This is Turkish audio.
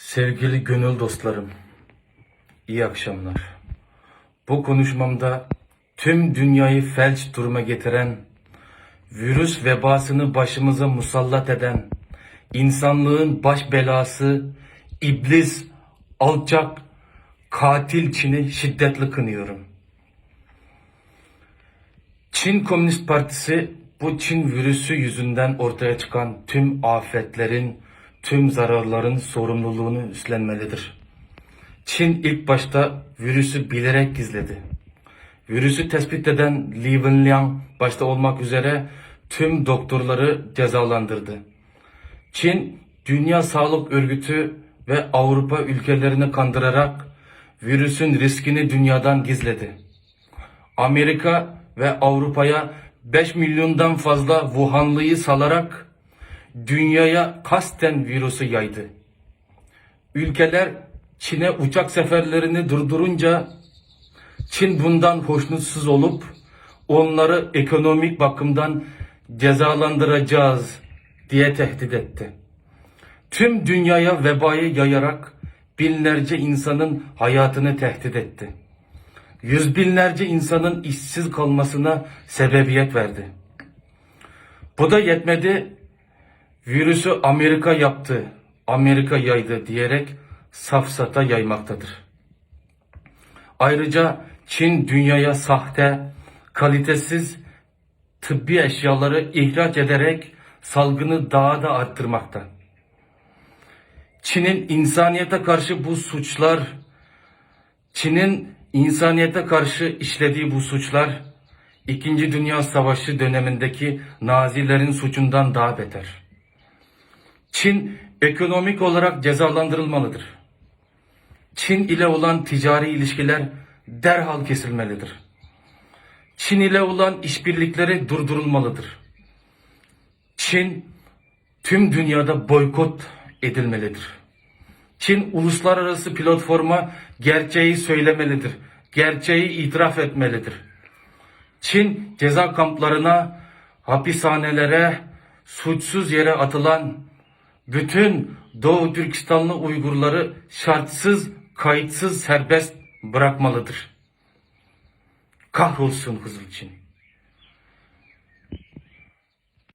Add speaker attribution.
Speaker 1: Sevgili gönül dostlarım, iyi akşamlar. Bu konuşmamda tüm dünyayı felç duruma getiren, virüs vebasını başımıza musallat eden, insanlığın baş belası, iblis, alçak, katil Çin'i şiddetle kınıyorum. Çin Komünist Partisi bu Çin virüsü yüzünden ortaya çıkan tüm afetlerin, tüm zararların sorumluluğunu üstlenmelidir. Çin ilk başta virüsü bilerek gizledi. Virüsü tespit eden Li Wenliang başta olmak üzere tüm doktorları cezalandırdı. Çin Dünya Sağlık Örgütü ve Avrupa ülkelerini kandırarak virüsün riskini dünyadan gizledi. Amerika ve Avrupa'ya 5 milyondan fazla Wuhanlıyı salarak dünyaya kasten virüsü yaydı. Ülkeler Çin'e uçak seferlerini durdurunca Çin bundan hoşnutsuz olup onları ekonomik bakımdan cezalandıracağız diye tehdit etti. Tüm dünyaya vebayı yayarak binlerce insanın hayatını tehdit etti yüz binlerce insanın işsiz kalmasına sebebiyet verdi. Bu da yetmedi, virüsü Amerika yaptı, Amerika yaydı diyerek safsata yaymaktadır. Ayrıca Çin dünyaya sahte, kalitesiz tıbbi eşyaları ihraç ederek salgını daha da arttırmakta. Çin'in insaniyete karşı bu suçlar Çin'in insaniyete karşı işlediği bu suçlar İkinci Dünya Savaşı dönemindeki Nazilerin suçundan daha beter. Çin ekonomik olarak cezalandırılmalıdır. Çin ile olan ticari ilişkiler derhal kesilmelidir. Çin ile olan işbirlikleri durdurulmalıdır. Çin tüm dünyada boykot edilmelidir. Çin uluslararası platforma gerçeği söylemelidir. Gerçeği itiraf etmelidir. Çin ceza kamplarına, hapishanelere, suçsuz yere atılan bütün Doğu Türkistanlı Uygurları şartsız, kayıtsız serbest bırakmalıdır. Kahrolsun Kızıl Çin.